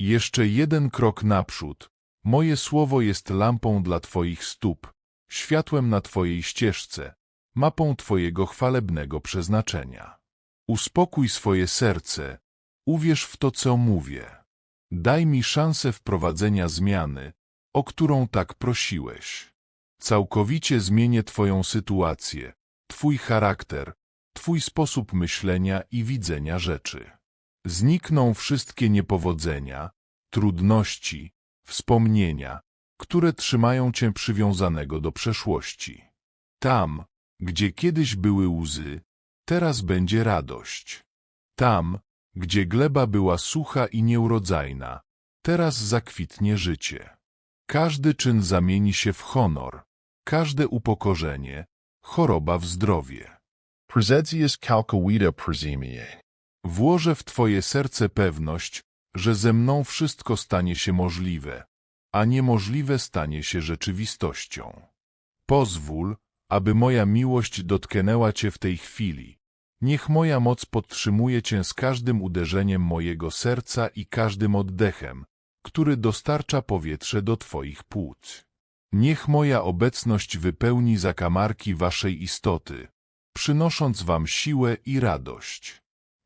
Jeszcze jeden krok naprzód. Moje słowo jest lampą dla Twoich stóp, światłem na Twojej ścieżce, mapą Twojego chwalebnego przeznaczenia. Uspokój swoje serce, uwierz w to, co mówię. Daj mi szansę wprowadzenia zmiany, o którą tak prosiłeś. Całkowicie zmienię Twoją sytuację, Twój charakter, Twój sposób myślenia i widzenia rzeczy. Znikną wszystkie niepowodzenia, trudności, wspomnienia, które trzymają Cię przywiązanego do przeszłości. Tam, gdzie kiedyś były łzy, teraz będzie radość. Tam, gdzie gleba była sucha i nieurodzajna, teraz zakwitnie życie. Każdy czyn zamieni się w honor, każde upokorzenie, choroba w zdrowie. Presentius calcavita presemie. Włożę w Twoje serce pewność, że ze mną wszystko stanie się możliwe, a niemożliwe stanie się rzeczywistością. Pozwól, aby moja miłość dotknęła Cię w tej chwili. Niech moja moc podtrzymuje Cię z każdym uderzeniem mojego serca i każdym oddechem, który dostarcza powietrze do Twoich płuc. Niech moja obecność wypełni zakamarki Waszej istoty, przynosząc Wam siłę i radość.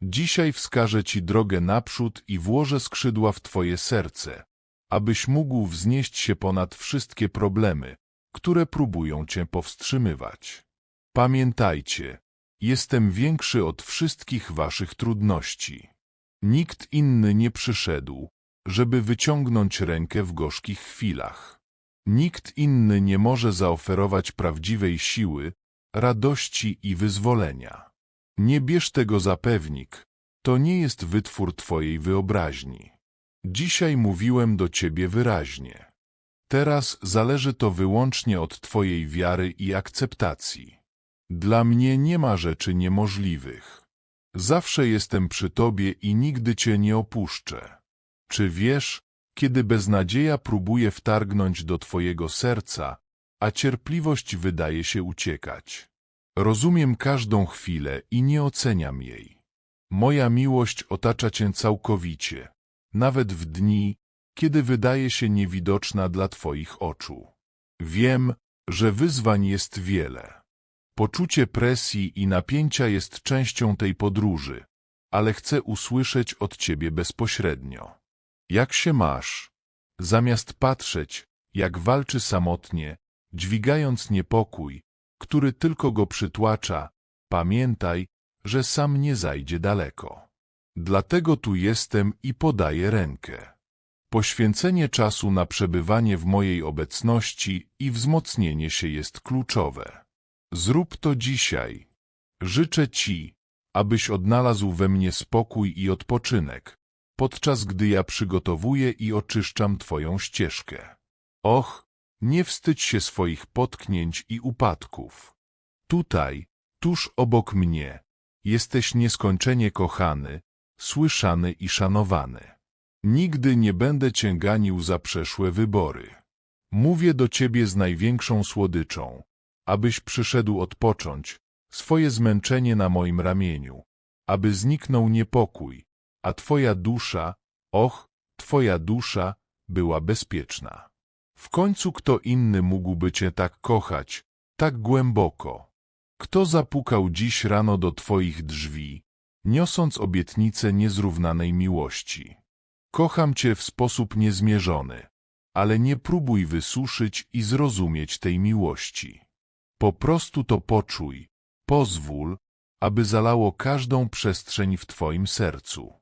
Dzisiaj wskażę Ci drogę naprzód i włożę skrzydła w Twoje serce, abyś mógł wznieść się ponad wszystkie problemy, które próbują Cię powstrzymywać. Pamiętajcie, jestem większy od wszystkich Waszych trudności. Nikt inny nie przyszedł, żeby wyciągnąć rękę w gorzkich chwilach. Nikt inny nie może zaoferować prawdziwej siły, radości i wyzwolenia. Nie bierz tego za pewnik, to nie jest wytwór Twojej wyobraźni. Dzisiaj mówiłem do Ciebie wyraźnie. Teraz zależy to wyłącznie od Twojej wiary i akceptacji. Dla mnie nie ma rzeczy niemożliwych. Zawsze jestem przy Tobie i nigdy Cię nie opuszczę. Czy wiesz, kiedy beznadzieja próbuje wtargnąć do Twojego serca, a cierpliwość wydaje się uciekać? Rozumiem każdą chwilę i nie oceniam jej. Moja miłość otacza Cię całkowicie, nawet w dni, kiedy wydaje się niewidoczna dla Twoich oczu. Wiem, że wyzwań jest wiele. Poczucie presji i napięcia jest częścią tej podróży, ale chcę usłyszeć od Ciebie bezpośrednio. Jak się masz? Zamiast patrzeć, jak walczy samotnie, dźwigając niepokój, który tylko go przytłacza, pamiętaj, że sam nie zajdzie daleko. Dlatego tu jestem i podaję rękę. Poświęcenie czasu na przebywanie w mojej obecności i wzmocnienie się jest kluczowe. Zrób to dzisiaj. Życzę Ci, abyś odnalazł we mnie spokój i odpoczynek, podczas gdy ja przygotowuję i oczyszczam Twoją ścieżkę. Och, nie wstydź się swoich potknięć i upadków. Tutaj, tuż obok mnie, jesteś nieskończenie kochany, słyszany i szanowany. Nigdy nie będę cię ganił za przeszłe wybory. Mówię do ciebie z największą słodyczą, abyś przyszedł odpocząć, swoje zmęczenie na moim ramieniu, aby zniknął niepokój, a twoja dusza, och, twoja dusza, była bezpieczna. W końcu kto inny mógłby cię tak kochać, tak głęboko? Kto zapukał dziś rano do twoich drzwi, niosąc obietnicę niezrównanej miłości? Kocham cię w sposób niezmierzony, ale nie próbuj wysuszyć i zrozumieć tej miłości. Po prostu to poczuj, pozwól, aby zalało każdą przestrzeń w twoim sercu.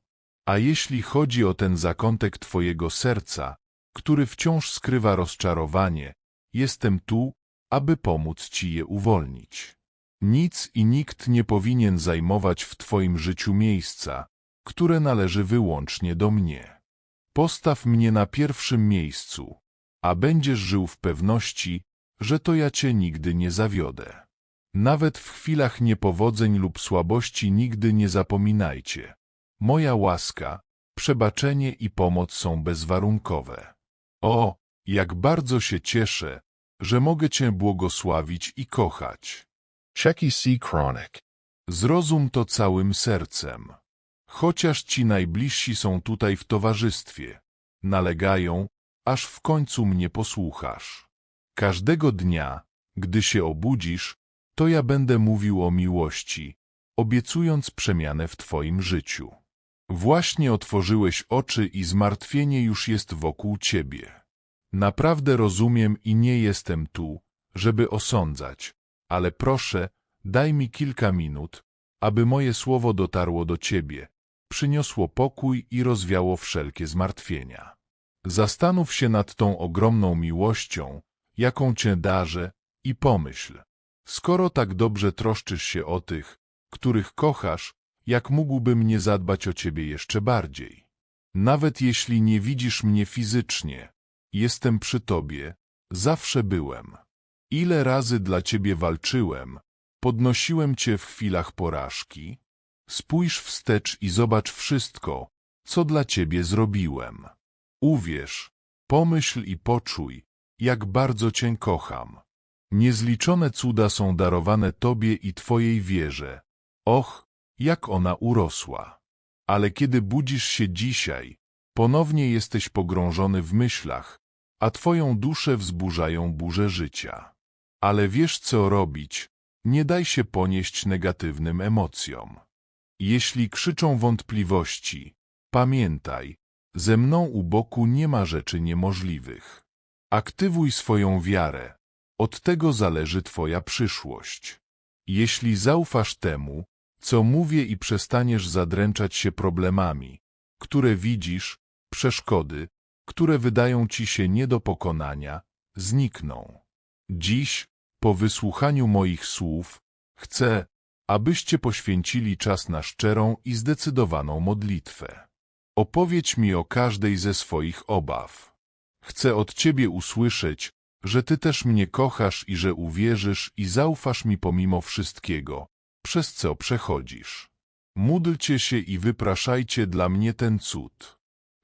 A jeśli chodzi o ten zakątek twojego serca, który wciąż skrywa rozczarowanie, jestem tu, aby pomóc ci je uwolnić. Nic i nikt nie powinien zajmować w twoim życiu miejsca, które należy wyłącznie do mnie. Postaw mnie na pierwszym miejscu, a będziesz żył w pewności, że to ja cię nigdy nie zawiodę. Nawet w chwilach niepowodzeń lub słabości nigdy nie zapominajcie. Moja łaska, przebaczenie i pomoc są bezwarunkowe. O, jak bardzo się cieszę, że mogę Cię błogosławić i kochać. Czeki C. Chronic. Zrozum to całym sercem. Chociaż Ci najbliżsi są tutaj w towarzystwie, nalegają, aż w końcu mnie posłuchasz. Każdego dnia, gdy się obudzisz, to ja będę mówił o miłości, obiecując przemianę w Twoim życiu. Właśnie otworzyłeś oczy i zmartwienie już jest wokół Ciebie. Naprawdę rozumiem i nie jestem tu, żeby osądzać, ale proszę, daj mi kilka minut, aby moje słowo dotarło do Ciebie, przyniosło pokój i rozwiało wszelkie zmartwienia. Zastanów się nad tą ogromną miłością, jaką Cię darzę i pomyśl, skoro tak dobrze troszczysz się o tych, których kochasz, jak mógłbym nie zadbać o Ciebie jeszcze bardziej. Nawet jeśli nie widzisz mnie fizycznie, jestem przy Tobie, zawsze byłem. Ile razy dla Ciebie walczyłem, podnosiłem Cię w chwilach porażki. Spójrz wstecz i zobacz wszystko, co dla Ciebie zrobiłem. Uwierz, pomyśl i poczuj, jak bardzo Cię kocham. Niezliczone cuda są darowane Tobie i Twojej wierze. Och, jak ona urosła. Ale kiedy budzisz się dzisiaj, ponownie jesteś pogrążony w myślach, a Twoją duszę wzburzają burze życia. Ale wiesz co robić, nie daj się ponieść negatywnym emocjom. Jeśli krzyczą wątpliwości, pamiętaj, ze mną u boku nie ma rzeczy niemożliwych. Aktywuj swoją wiarę, od tego zależy Twoja przyszłość. Jeśli zaufasz temu, co mówię i przestaniesz zadręczać się problemami, które widzisz, przeszkody, które wydają ci się nie do pokonania, znikną. Dziś, po wysłuchaniu moich słów, chcę, abyście poświęcili czas na szczerą i zdecydowaną modlitwę. Opowiedz mi o każdej ze swoich obaw. Chcę od Ciebie usłyszeć, że Ty też mnie kochasz i że uwierzysz i zaufasz mi pomimo wszystkiego, przez co przechodzisz. Módlcie się i wypraszajcie dla mnie ten cud.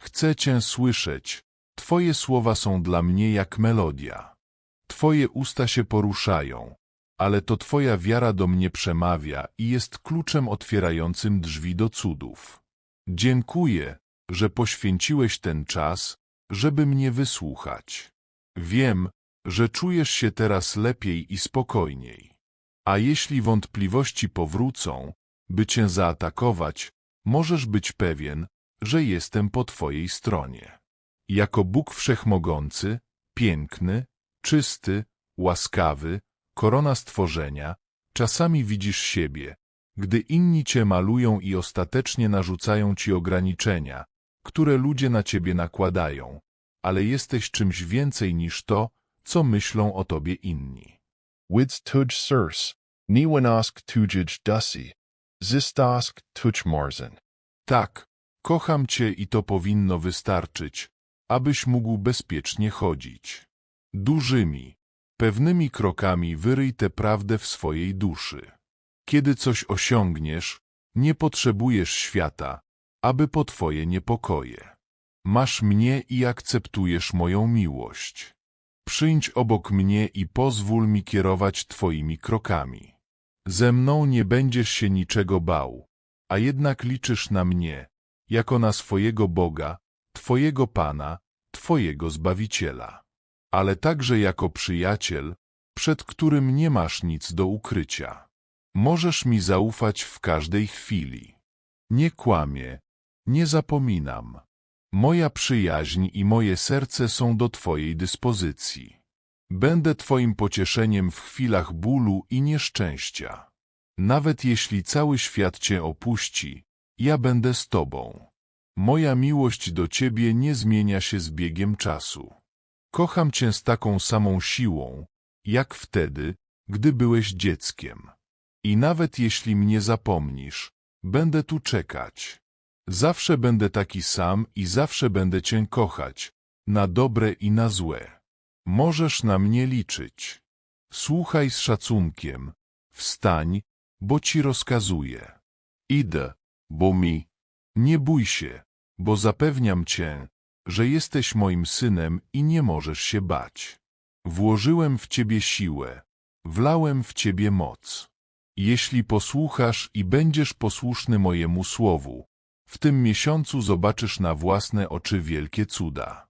Chcę Cię słyszeć, Twoje słowa są dla mnie jak melodia. Twoje usta się poruszają, ale to Twoja wiara do mnie przemawia i jest kluczem otwierającym drzwi do cudów. Dziękuję, że poświęciłeś ten czas, żeby mnie wysłuchać. Wiem, że czujesz się teraz lepiej i spokojniej. A jeśli wątpliwości powrócą, by cię zaatakować, możesz być pewien, że jestem po twojej stronie. Jako Bóg Wszechmogący, piękny, czysty, łaskawy, korona stworzenia, czasami widzisz siebie, gdy inni cię malują i ostatecznie narzucają ci ograniczenia, które ludzie na ciebie nakładają, ale jesteś czymś więcej niż to, co myślą o tobie inni. Wids tuj sirs, niwanask tujij dusi, zistask tuch marzen. Tak, kocham cię i to powinno wystarczyć, abyś mógł bezpiecznie chodzić. Dużymi, pewnymi krokami wyryj tę prawdę w swojej duszy. Kiedy coś osiągniesz, nie potrzebujesz świata, aby po twoje niepokoje. Masz mnie i akceptujesz moją miłość. Przyjdź obok mnie i pozwól mi kierować twoimi krokami. Ze mną nie będziesz się niczego bał, a jednak liczysz na mnie, jako na swojego Boga, twojego Pana, twojego Zbawiciela. Ale także jako przyjaciel, przed którym nie masz nic do ukrycia. Możesz mi zaufać w każdej chwili. Nie kłamię, nie zapominam. Moja przyjaźń i moje serce są do Twojej dyspozycji. Będę Twoim pocieszeniem w chwilach bólu i nieszczęścia. Nawet jeśli cały świat Cię opuści, ja będę z Tobą. Moja miłość do Ciebie nie zmienia się z biegiem czasu. Kocham Cię z taką samą siłą, jak wtedy, gdy byłeś dzieckiem. I nawet jeśli mnie zapomnisz, będę tu czekać. Zawsze będę taki sam i zawsze będę Cię kochać, na dobre i na złe. Możesz na mnie liczyć. Słuchaj z szacunkiem. Wstań, bo Ci rozkazuję. Idę, bo mi. Nie bój się, bo zapewniam Cię, że jesteś moim synem i nie możesz się bać. Włożyłem w Ciebie siłę, wlałem w Ciebie moc. Jeśli posłuchasz i będziesz posłuszny mojemu słowu, W tym miesiącu zobaczysz na własne oczy wielkie cuda.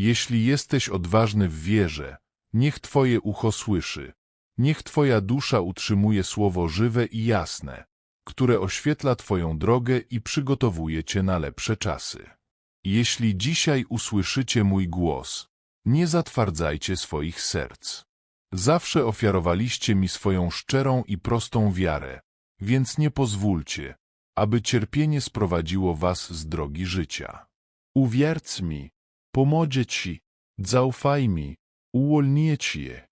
Jeśli jesteś odważny w wierze, niech Twoje ucho słyszy, niech Twoja dusza utrzymuje słowo żywe i jasne, które oświetla Twoją drogę i przygotowuje Cię na lepsze czasy. Jeśli dzisiaj usłyszycie mój głos, nie zatwardzajcie swoich serc. Zawsze ofiarowaliście mi swoją szczerą i prostą wiarę, więc nie pozwólcie, aby cierpienie sprowadziło was z drogi życia. Uwierz mi, pomogę ci, zaufaj mi, uwolnię cię.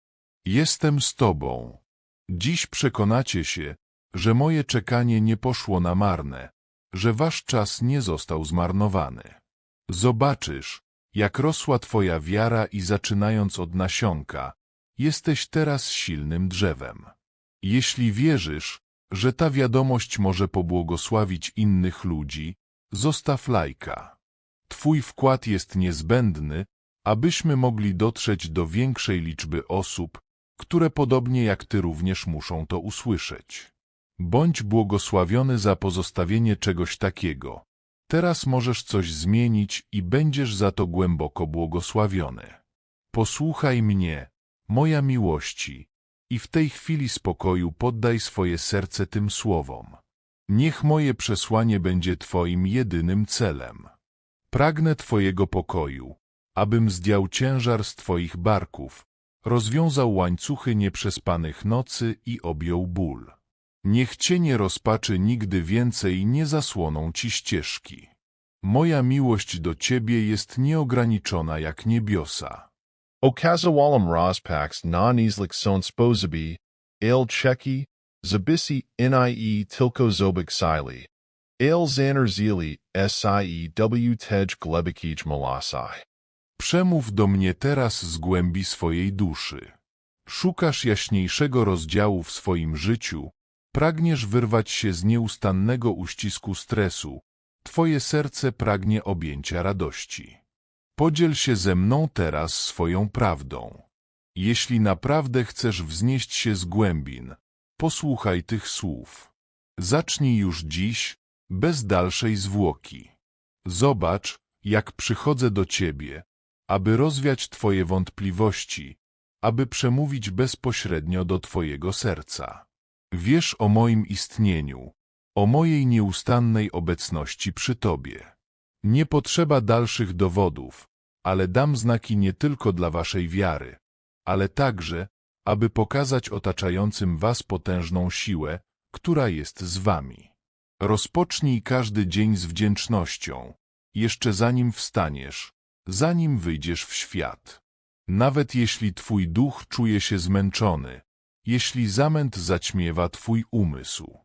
Jestem z tobą. Dziś przekonacie się, że moje czekanie nie poszło na marne, że wasz czas nie został zmarnowany. Zobaczysz, jak rosła twoja wiara i zaczynając od nasionka, jesteś teraz silnym drzewem. Jeśli wierzysz, że ta wiadomość może pobłogosławić innych ludzi, zostaw lajka. Twój wkład jest niezbędny, abyśmy mogli dotrzeć do większej liczby osób, które podobnie jak Ty również muszą to usłyszeć. Bądź błogosławiony za pozostawienie czegoś takiego. Teraz możesz coś zmienić i będziesz za to głęboko błogosławiony. Posłuchaj mnie, moja miłości, i w tej chwili spokoju poddaj swoje serce tym słowom. Niech moje przesłanie będzie Twoim jedynym celem. Pragnę Twojego pokoju, abym zdjął ciężar z Twoich barków, rozwiązał łańcuchy nieprzespanych nocy i objął ból. Niech cienie rozpaczy nigdy więcej nie zasłoną Ci ścieżki. Moja miłość do Ciebie jest nieograniczona jak niebiosa. Okazawalam Rozpax non-islik son sposabi, ale cheki, zabisi nie tilko zobik sili, ale zanerzili siew tej glebikij malasai. Przemów do mnie teraz z głębi swojej duszy. Szukasz jaśniejszego rozdziału w swoim życiu, pragniesz wyrwać się z nieustannego uścisku stresu, twoje serce pragnie objęcia radości. Podziel się ze mną teraz swoją prawdą. Jeśli naprawdę chcesz wznieść się z głębin, posłuchaj tych słów. Zacznij już dziś, bez dalszej zwłoki. Zobacz, jak przychodzę do Ciebie, aby rozwiać Twoje wątpliwości, aby przemówić bezpośrednio do Twojego serca. Wiesz o moim istnieniu, o mojej nieustannej obecności przy Tobie. Nie potrzeba dalszych dowodów, ale dam znaki nie tylko dla Waszej wiary, ale także, aby pokazać otaczającym Was potężną siłę, która jest z Wami. Rozpocznij każdy dzień z wdzięcznością, jeszcze zanim wstaniesz, zanim wyjdziesz w świat. Nawet jeśli Twój duch czuje się zmęczony, jeśli zamęt zaćmiewa Twój umysł.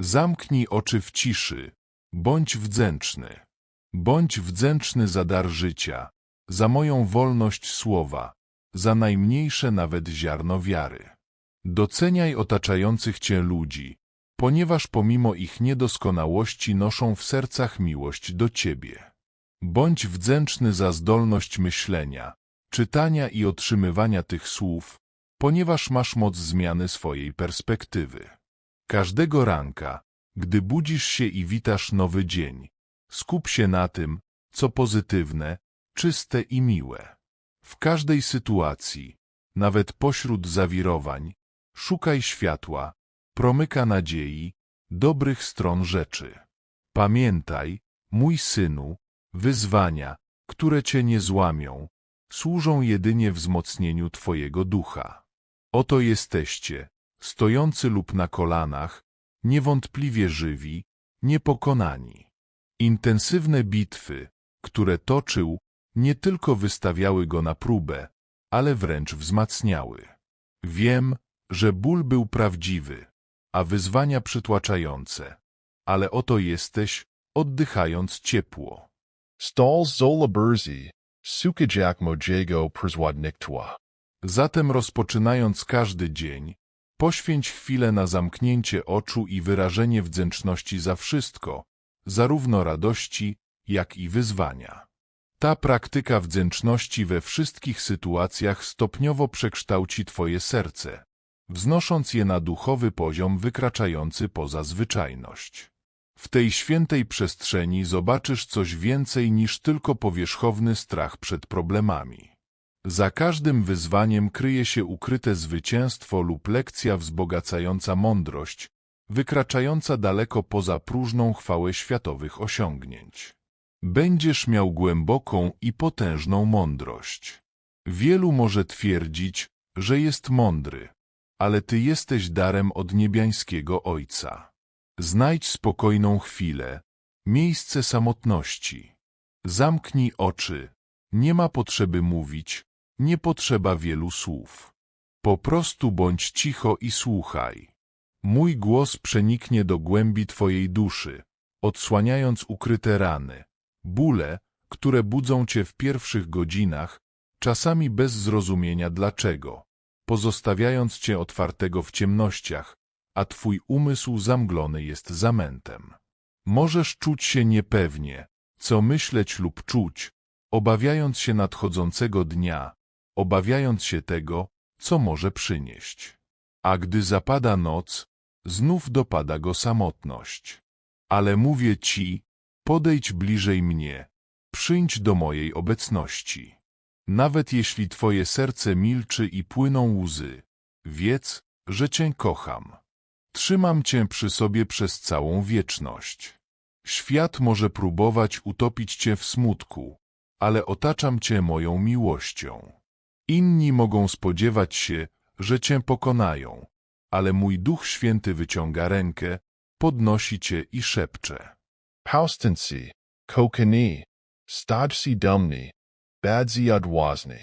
Zamknij oczy w ciszy, bądź wdzięczny. Bądź wdzięczny za dar życia, za moją wolność słowa, za najmniejsze nawet ziarno wiary. Doceniaj otaczających Cię ludzi, ponieważ pomimo ich niedoskonałości noszą w sercach miłość do Ciebie. Bądź wdzięczny za zdolność myślenia, czytania i otrzymywania tych słów, ponieważ masz moc zmiany swojej perspektywy. Każdego ranka, gdy budzisz się i witasz nowy dzień, skup się na tym, co pozytywne, czyste i miłe. W każdej sytuacji, nawet pośród zawirowań, szukaj światła, promyka nadziei, dobrych stron rzeczy. Pamiętaj, mój synu, wyzwania, które cię nie złamią, służą jedynie wzmocnieniu twojego ducha. Oto jesteście, stojący lub na kolanach, niewątpliwie żywi, niepokonani. Intensywne bitwy, które toczył, nie tylko wystawiały go na próbę, ale wręcz wzmacniały. Wiem, że ból był prawdziwy, a wyzwania przytłaczające, ale oto jesteś, oddychając ciepło. Stal zola berzi, sukajak mojego przezładniktwa. Zatem rozpoczynając każdy dzień, poświęć chwilę na zamknięcie oczu i wyrażenie wdzięczności za wszystko, zarówno radości, jak i wyzwania. Ta praktyka wdzięczności we wszystkich sytuacjach stopniowo przekształci Twoje serce, wznosząc je na duchowy poziom wykraczający poza zwyczajność. W tej świętej przestrzeni zobaczysz coś więcej niż tylko powierzchowny strach przed problemami. Za każdym wyzwaniem kryje się ukryte zwycięstwo lub lekcja wzbogacająca mądrość, wykraczająca daleko poza próżną chwałę światowych osiągnięć. Będziesz miał głęboką i potężną mądrość. Wielu może twierdzić, że jest mądry, ale ty jesteś darem od niebiańskiego Ojca. Znajdź spokojną chwilę, miejsce samotności. Zamknij oczy, nie ma potrzeby mówić, nie potrzeba wielu słów. Po prostu bądź cicho i słuchaj. Mój głos przeniknie do głębi twojej duszy, odsłaniając ukryte rany, bóle, które budzą cię w pierwszych godzinach, czasami bez zrozumienia dlaczego, pozostawiając cię otwartego w ciemnościach, a twój umysł zamglony jest zamętem. Możesz czuć się niepewnie, co myśleć lub czuć, obawiając się nadchodzącego dnia, obawiając się tego, co może przynieść. A gdy zapada noc, znów dopada go samotność. Ale mówię ci, podejdź bliżej mnie, przyjdź do mojej obecności. Nawet jeśli twoje serce milczy i płyną łzy, wiedz, że cię kocham. Trzymam cię przy sobie przez całą wieczność. Świat może próbować utopić cię w smutku, ale otaczam cię moją miłością. Inni mogą spodziewać się, że cię pokonają, ale mój Duch Święty wyciąga rękę, podnosi cię i szepcze. Paustancy, kokani, stadsi dumni, badzi odwazni.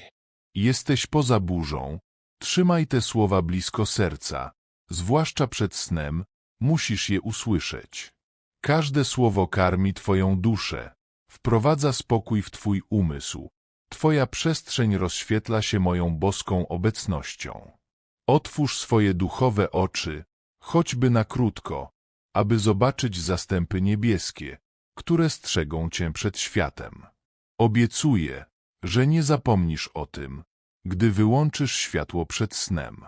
Jesteś poza burzą, trzymaj te słowa blisko serca, zwłaszcza przed snem, musisz je usłyszeć. Każde słowo karmi twoją duszę, wprowadza spokój w twój umysł, twoja przestrzeń rozświetla się moją boską obecnością. Otwórz swoje duchowe oczy, choćby na krótko, aby zobaczyć zastępy niebieskie, które strzegą cię przed światem. Obiecuję, że nie zapomnisz o tym, gdy wyłączysz światło przed snem.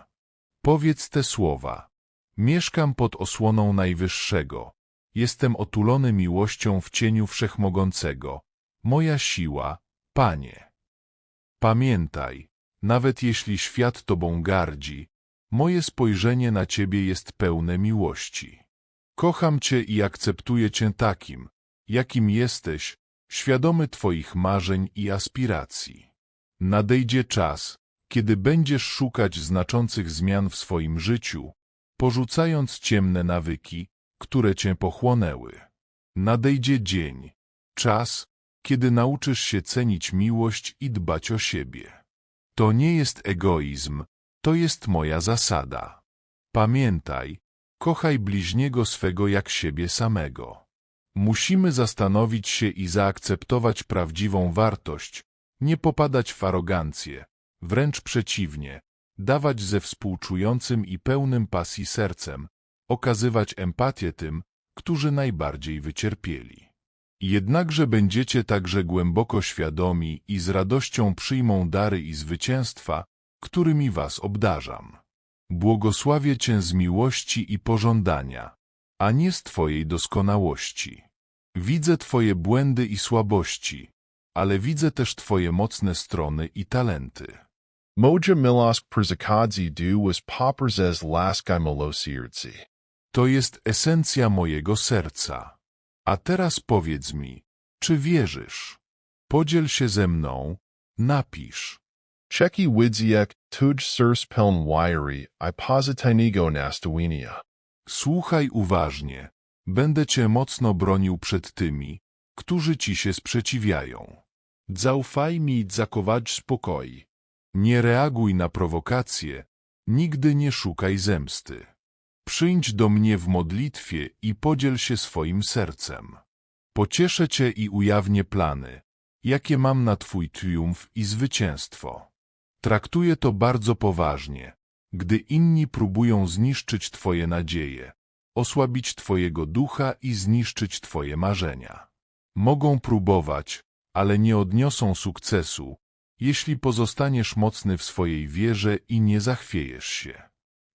Powiedz te słowa. Mieszkam pod osłoną Najwyższego. Jestem otulony miłością w cieniu Wszechmogącego. Moja siła, Panie. Pamiętaj, nawet jeśli świat Tobą gardzi, moje spojrzenie na Ciebie jest pełne miłości. Kocham Cię i akceptuję Cię takim, jakim jesteś, świadomy Twoich marzeń i aspiracji. Nadejdzie czas, kiedy będziesz szukać znaczących zmian w swoim życiu, porzucając ciemne nawyki, które cię pochłonęły. Nadejdzie dzień, czas, kiedy nauczysz się cenić miłość i dbać o siebie. To nie jest egoizm, to jest moja zasada. Pamiętaj, kochaj bliźniego swego jak siebie samego. Musimy zastanowić się i zaakceptować prawdziwą wartość, nie popadać w arogancję, wręcz przeciwnie, dawać ze współczującym i pełnym pasji sercem, okazywać empatię tym, którzy najbardziej wycierpieli. Jednakże będziecie także głęboko świadomi i z radością przyjmą dary i zwycięstwa, którymi was obdarzam. Błogosławię Cię z miłości i pożądania, a nie z Twojej doskonałości. Widzę Twoje błędy i słabości, ale widzę też Twoje mocne strony i talenty. Moja milosk przykadzi du was poprzez laskai milosierdzie. To jest esencja mojego serca. A teraz powiedz mi, czy wierzysz? Podziel się ze mną, napisz. Czeki widziek tuj sers peln wiry i pozytajnego nastawienia. Słuchaj uważnie. Będę cię mocno bronił przed tymi, którzy ci się sprzeciwiają. Zaufaj mi i zakować spokój. Nie reaguj na prowokacje, nigdy nie szukaj zemsty. Przyjdź do mnie w modlitwie i podziel się swoim sercem. Pocieszę cię i ujawnię plany, jakie mam na twój triumf i zwycięstwo. Traktuję to bardzo poważnie, gdy inni próbują zniszczyć twoje nadzieje, osłabić twojego ducha i zniszczyć twoje marzenia. Mogą próbować, ale nie odniosą sukcesu, jeśli pozostaniesz mocny w swojej wierze i nie zachwiejesz się.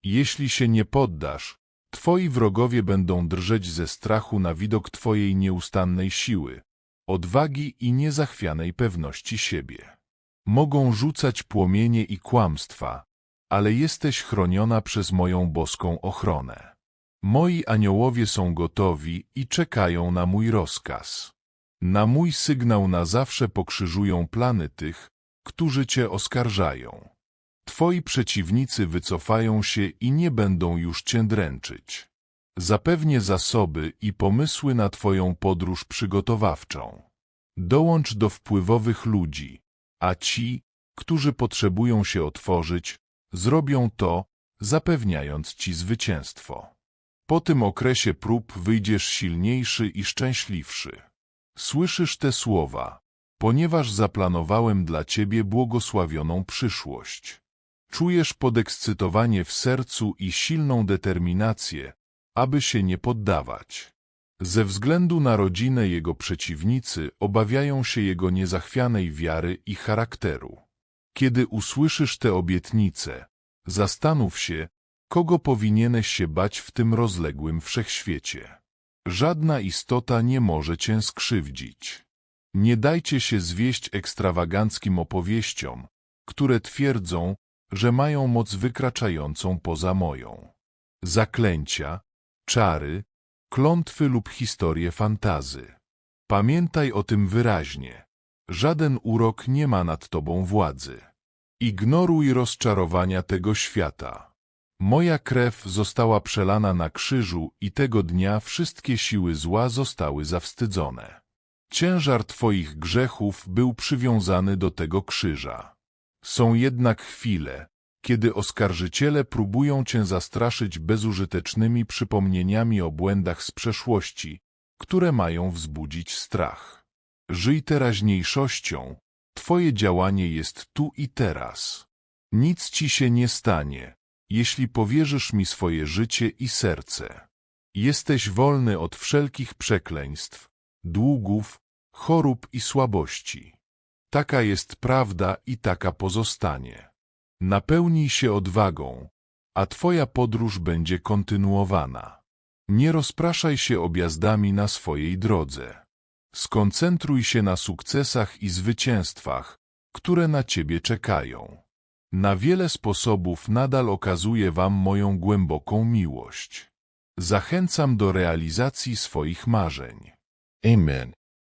Jeśli się nie poddasz, Twoi wrogowie będą drżeć ze strachu na widok Twojej nieustannej siły, odwagi i niezachwianej pewności siebie. Mogą rzucać płomienie i kłamstwa, ale jesteś chroniona przez moją boską ochronę. Moi aniołowie są gotowi i czekają na mój rozkaz. Na mój sygnał na zawsze pokrzyżują plany tych, którzy cię oskarżają. Twoi przeciwnicy wycofają się i nie będą już cię dręczyć. Zapewnię zasoby i pomysły na twoją podróż przygotowawczą. Dołącz do wpływowych ludzi, a ci, którzy potrzebują się otworzyć, zrobią to, zapewniając ci zwycięstwo. Po tym okresie prób wyjdziesz silniejszy i szczęśliwszy. Słyszysz te słowa, ponieważ zaplanowałem dla ciebie błogosławioną przyszłość. Czujesz podekscytowanie w sercu i silną determinację, aby się nie poddawać. Ze względu na rodzinę jego przeciwnicy obawiają się jego niezachwianej wiary i charakteru. Kiedy usłyszysz te obietnice, zastanów się, kogo powinieneś się bać w tym rozległym wszechświecie. Żadna istota nie może cię skrzywdzić. Nie dajcie się zwieść ekstrawaganckim opowieściom, które twierdzą, że mają moc wykraczającą poza moją. Zaklęcia, czary, klątwy lub historie fantazy. Pamiętaj o tym wyraźnie. Żaden urok nie ma nad tobą władzy. Ignoruj rozczarowania tego świata. Moja krew została przelana na krzyżu i tego dnia wszystkie siły zła zostały zawstydzone. Ciężar twoich grzechów był przywiązany do tego krzyża. Są jednak chwile, kiedy oskarżyciele próbują cię zastraszyć bezużytecznymi przypomnieniami o błędach z przeszłości, które mają wzbudzić strach. Żyj teraźniejszością, twoje działanie jest tu i teraz. Nic ci się nie stanie, jeśli powierzysz mi swoje życie i serce. Jesteś wolny od wszelkich przekleństw, długów, chorób i słabości. Taka jest prawda i taka pozostanie. Napełnij się odwagą, a twoja podróż będzie kontynuowana. Nie rozpraszaj się objazdami na swojej drodze. Skoncentruj się na sukcesach i zwycięstwach, które na ciebie czekają. Na wiele sposobów nadal okazuję wam moją głęboką miłość. Zachęcam do realizacji swoich marzeń. Amen.